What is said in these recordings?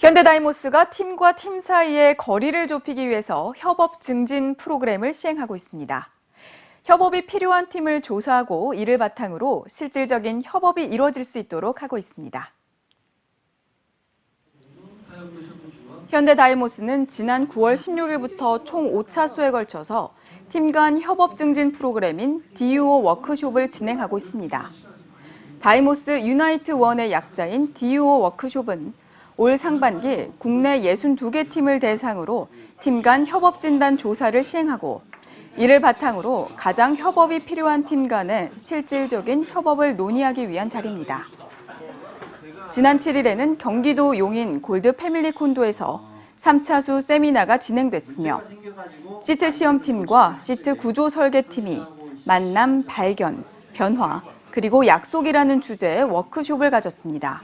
현대다이모스가 팀과 팀 사이의 거리를 좁히기 위해서 협업 증진 프로그램을 시행하고 있습니다. 협업이 필요한 팀을 조사하고 이를 바탕으로 실질적인 협업이 이루어질 수 있도록 하고 있습니다. 현대다이모스는 지난 9월 16일부터 총 5차수에 걸쳐서 팀 간 협업 증진 프로그램인 DUO 워크숍을 진행하고 있습니다. 다이모스 유나이트 원의 약자인 DUO 워크숍은 올 상반기 국내 62개 팀을 대상으로 팀 간 협업 진단 조사를 시행하고 이를 바탕으로 가장 협업이 필요한 팀 간의 실질적인 협업을 논의하기 위한 자리입니다. 지난 7일에는 경기도 용인 골드 패밀리 콘도에서 3차수 세미나가 진행됐으며 시트 시험팀과 시트 구조 설계팀이 만남, 발견, 변화, 그리고 약속이라는 주제의 워크숍을 가졌습니다.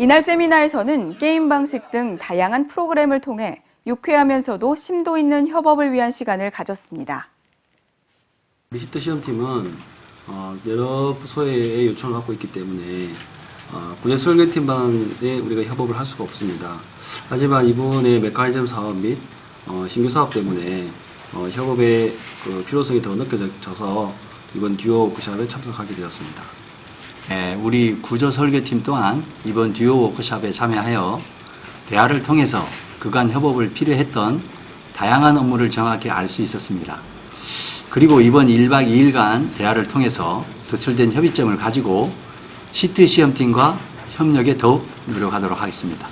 이날 세미나에서는 게임 방식 등 다양한 프로그램을 통해 유쾌하면서도 심도 있는 협업을 위한 시간을 가졌습니다. 우리 시트 시험팀은 어, 여러 부서의 요청을 받고 있기 때문에 어, 구제 설계팀만에 우리가 협업을 할 수가 없습니다. 하지만 이번에 메커니즘 사업 및 어, 신규 사업 때문에 어, 협업의 그 필요성이 더 느껴져서 이번 듀오 워크샵에 참석하게 되었습니다. 예, 우리 구조 설계팀 또한 이번 듀오 워크샵에 참여하여 대화를 통해서 그간 협업을 필요했던 다양한 업무를 정확히 알 수 있었습니다. 그리고 이번 1박 2일간 대화를 통해서 도출된 협의점을 가지고 시트 시험팀과 협력에 더욱 노력하도록 하겠습니다.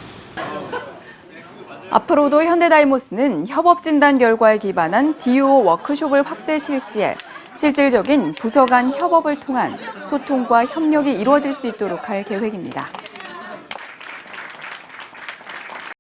앞으로도 현대다이모스는 협업 진단 결과에 기반한 DUO 워크숍을 확대 실시해 실질적인 부서 간 협업을 통한 소통과 협력이 이루어질 수 있도록 할 계획입니다.